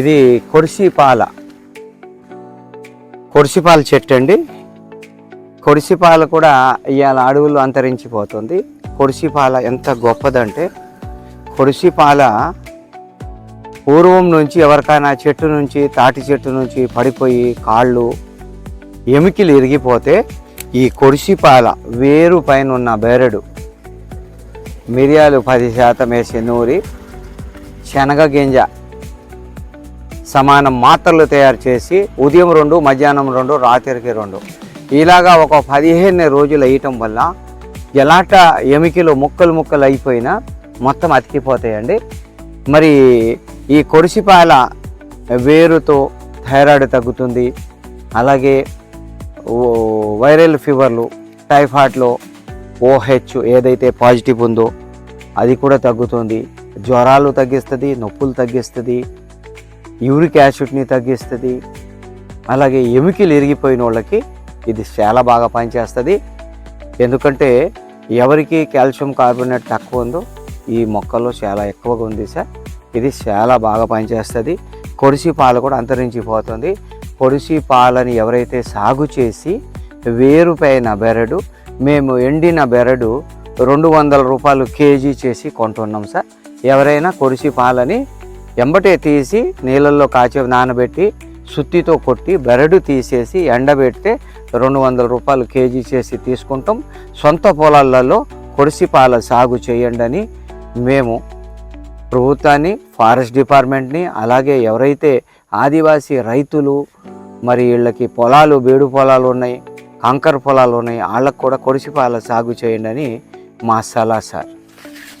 ఇది కొడిసిపాల కొడిసిపాల చెట్టు అండి. కొడిసిపాల కూడా ఇవాళ అడవులు అంతరించిపోతుంది. కొడిసిపాల ఎంత గొప్పదంటే కొడిసిపాల పూర్వం నుంచి ఎవరికైనా చెట్టు నుంచి తాటి చెట్టు నుంచి పడిపోయి కాళ్ళు ఎమికిలు ఇరిగిపోతే ఈ కొడిసిపాల వేరు పైన ఉన్న బెరడు. మిరియాలు పది శాతం వేసి నూరి శనగ గింజ సమానం మాత్రలు తయారు చేసి ఉదయం రెండు మధ్యాహ్నం రెండు రాత్రికి రెండు. ఇలాగా ఒక పదిహేను రోజులు వేయటం వల్ల ఎలాట ఎమికలు ముక్కలు ముక్కలు అయిపోయినా మొత్తం అతికిపోతాయండి. మరి ఈ కొడిసిపాల వేరుతో థైరాయిడ్ తగ్గుతుంది. అలాగే వైరల్ ఫీవర్లు టైఫాయిడ్లో ఓహెచ్ ఏదైతే పాజిటివ్ ఉందో అది కూడా తగ్గుతుంది. జ్వరాలు తగ్గిస్తుంది నొప్పులు తగ్గిస్తుంది యూరిక్ యాసిడ్ని తగ్గిస్తుంది అలాగే ఎముకలు ఇరిగిపోయిన వాళ్ళకి ఇది చాలా బాగా పనిచేస్తుంది. ఎందుకంటే ఎవరికి కాల్షియం కార్బోనేట్ తక్కువ ఉందో ఈ మొక్కల్లో చాలా ఎక్కువగా ఉంది సార్. ఇది చాలా బాగా పనిచేస్తుంది. కొడిసి పాలు కూడా అంతరించిపోతుంది. పొడిసి పాలని ఎవరైతే సాగు చేసి వేరు పైన బెరడు మేము ఎండిన బెరడు రెండు వందల రూపాయలు కేజీ చేసి కొంటున్నాం సార్. ఎవరైనా కొడిసి పాలని ఎంబటే తీసి నీళ్ళల్లో కాచి నానబెట్టి సుత్తితో కొట్టి బెరడు తీసేసి ఎండబెడితే రెండు వందల రూపాయలు కేజీ చేసి తీసుకుంటాం. సొంత పొలాలలో కొడిసిపాల సాగు చేయండి అని మేము ప్రభుత్వాన్ని ఫారెస్ట్ డిపార్ట్మెంట్ని అలాగే ఎవరైతే ఆదివాసీ రైతులు మరి వీళ్ళకి పొలాలు బేడు పొలాలు ఉన్నాయి కంకర పొలాలు ఉన్నాయి వాళ్ళకు కూడా కొడిసిపాల సాగు చేయండి అని మా సలహా సార్.